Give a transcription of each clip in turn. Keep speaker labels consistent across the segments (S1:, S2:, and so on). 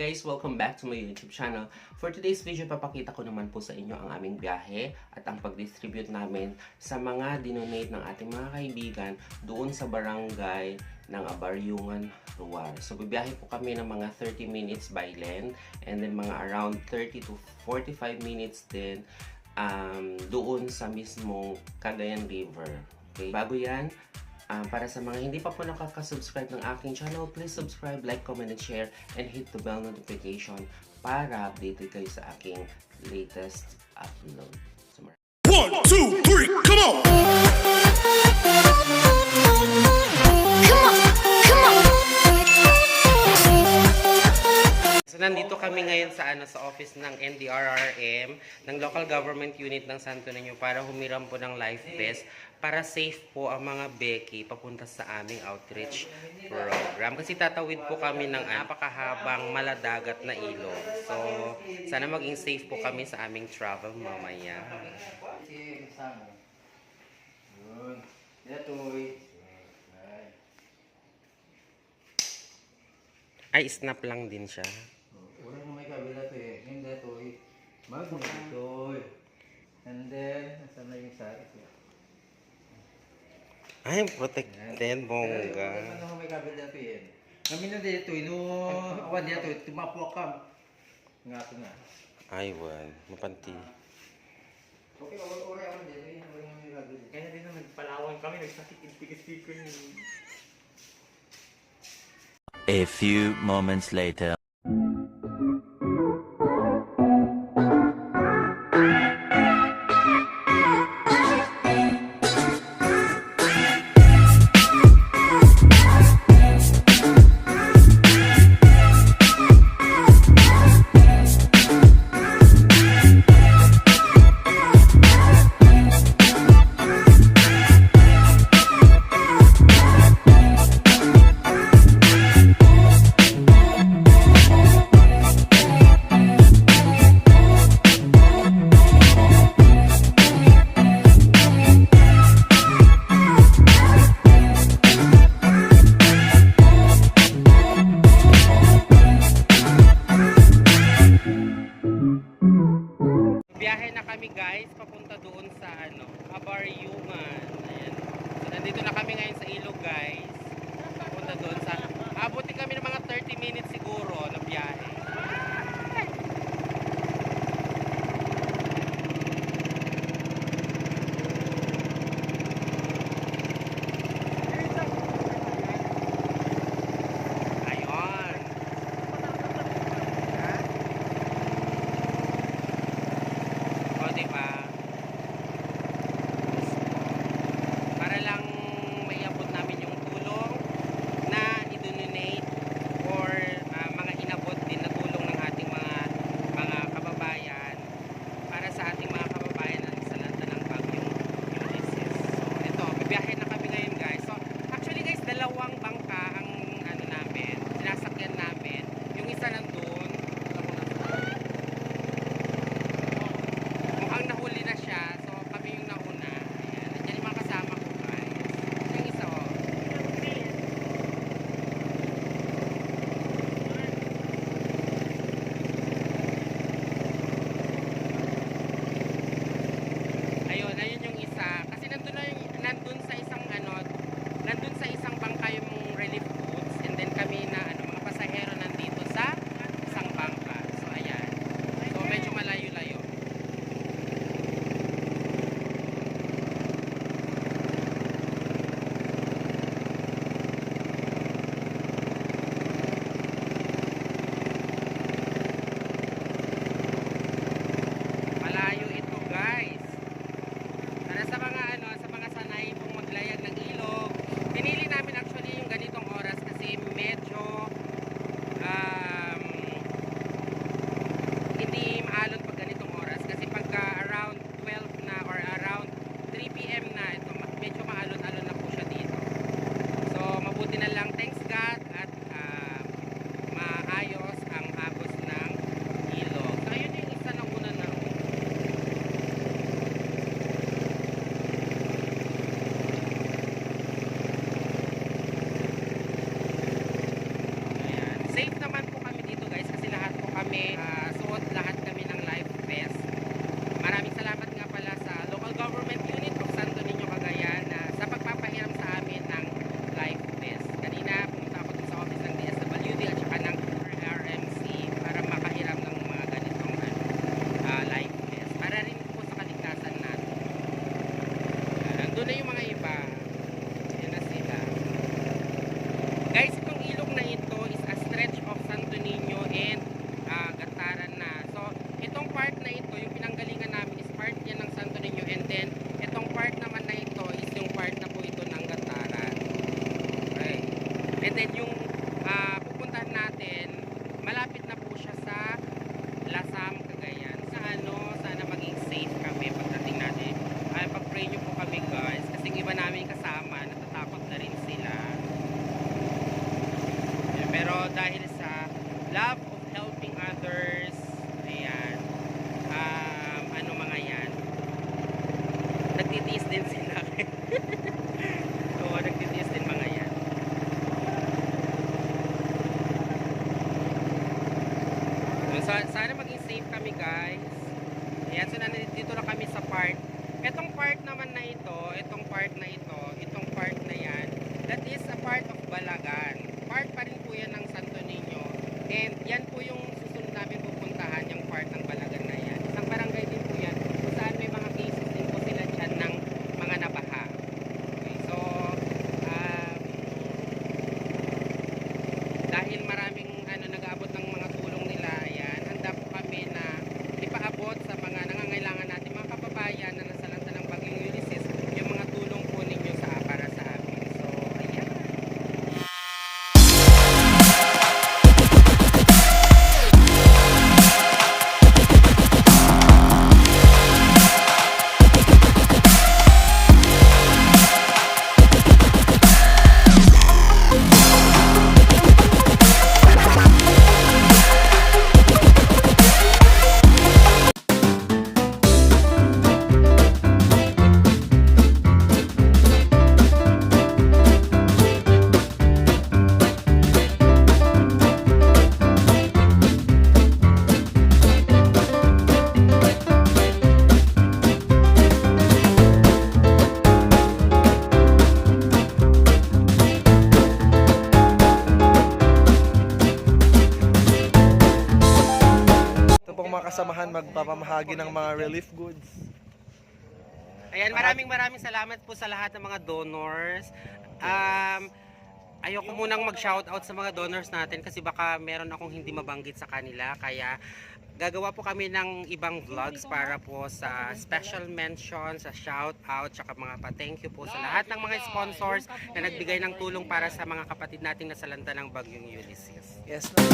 S1: guys, welcome back to my YouTube channel. For today's video, papakita ko naman po sa inyo ang aming biyahe at ang pag-distribute namin sa mga dinonate ng ating mga kaibigan doon sa barangay ng Abaryungan, Ruar. So, bibiyahe po kami ng mga 30 minutes by land and then mga around 30 to 45 minutes din um, doon sa mismong Cagayan River. Okay? Bago yan, Um, para sa mga hindi pa po nakaka-subscribe ng aking channel, please subscribe, like, comment, and share, and hit the bell notification para updated kayo sa aking latest upload. So, mar-
S2: One, two, three, come on!
S3: Come on, come on.
S1: So, nandito kami ngayon sa ano sa office ng NDRRM, ng local government unit ng Santo Niño para humiram po ng life vest para safe po ang mga Becky papunta sa aming outreach program. Kasi tatawid po kami ng napakahabang maladagat na ilog. So, sana maging safe po kami sa aming travel mamaya.
S4: Yun. Yatoy.
S1: Ay, snap lang din siya.
S4: Wala may kabila to eh. Yung datoy. Mag datoy. And then, nasa na yung sa ito.
S1: Ay, protected, bongga.
S4: Ano may kabila to eh. Kami na dito, no, awan dito, tumapo ka. Nga ako nga.
S1: Ay, well, mapanti.
S4: Okay, awal ore ako dito, yun wala mo may kabila.
S5: Kaya din na nagpalawang kami, nagsakit yung
S6: A few moments later.
S1: Ano, Abaryungan. Ayan. So nandito na kami ngayon sa guys.
S6: And then yung ah, pupuntahan natin, malapit na po siya sa Lasam, Cagayan. Sa ano, sana maging safe kami pagdating natin. Ay, pag-pray nyo po kami guys. Kasi iba namin kasama, natatakot na rin sila. Pero dahil sa love of helping others, ayan, um, ano mga yan, nagtitiis din sila. Oo, nagtitiis din mga yan. So, sana maging safe kami guys. So nandito na kami sa part. Itong part naman na ito, itong part na ito, itong part na yan, that is a part of Balagan.
S7: Kasamahan magpapamahagi ng mga relief goods.
S6: Ayan, maraming maraming salamat po sa lahat ng mga donors. Um, ayoko munang mag-shoutout sa mga donors natin kasi baka meron akong hindi mabanggit sa kanila. Kaya gagawa po kami ng ibang vlogs para po sa special mention, sa shoutout, tsaka mga pa-thank you po sa lahat ng mga sponsors na nagbigay ng tulong para sa mga kapatid nating nasalanta ng Bagyong Ulysses.
S7: Yes, ma'am.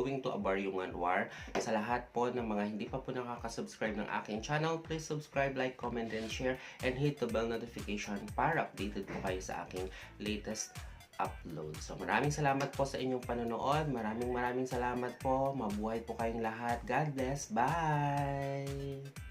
S1: Going to Abaryungan War. Sa lahat po ng mga hindi pa po nakaka-subscribe ng aking channel, please subscribe, like, comment, and share, and hit the bell notification para updated po kayo sa aking latest upload. So maraming salamat po sa inyong panonood. Maraming maraming salamat po. Mabuhay po kayong lahat. God bless. Bye!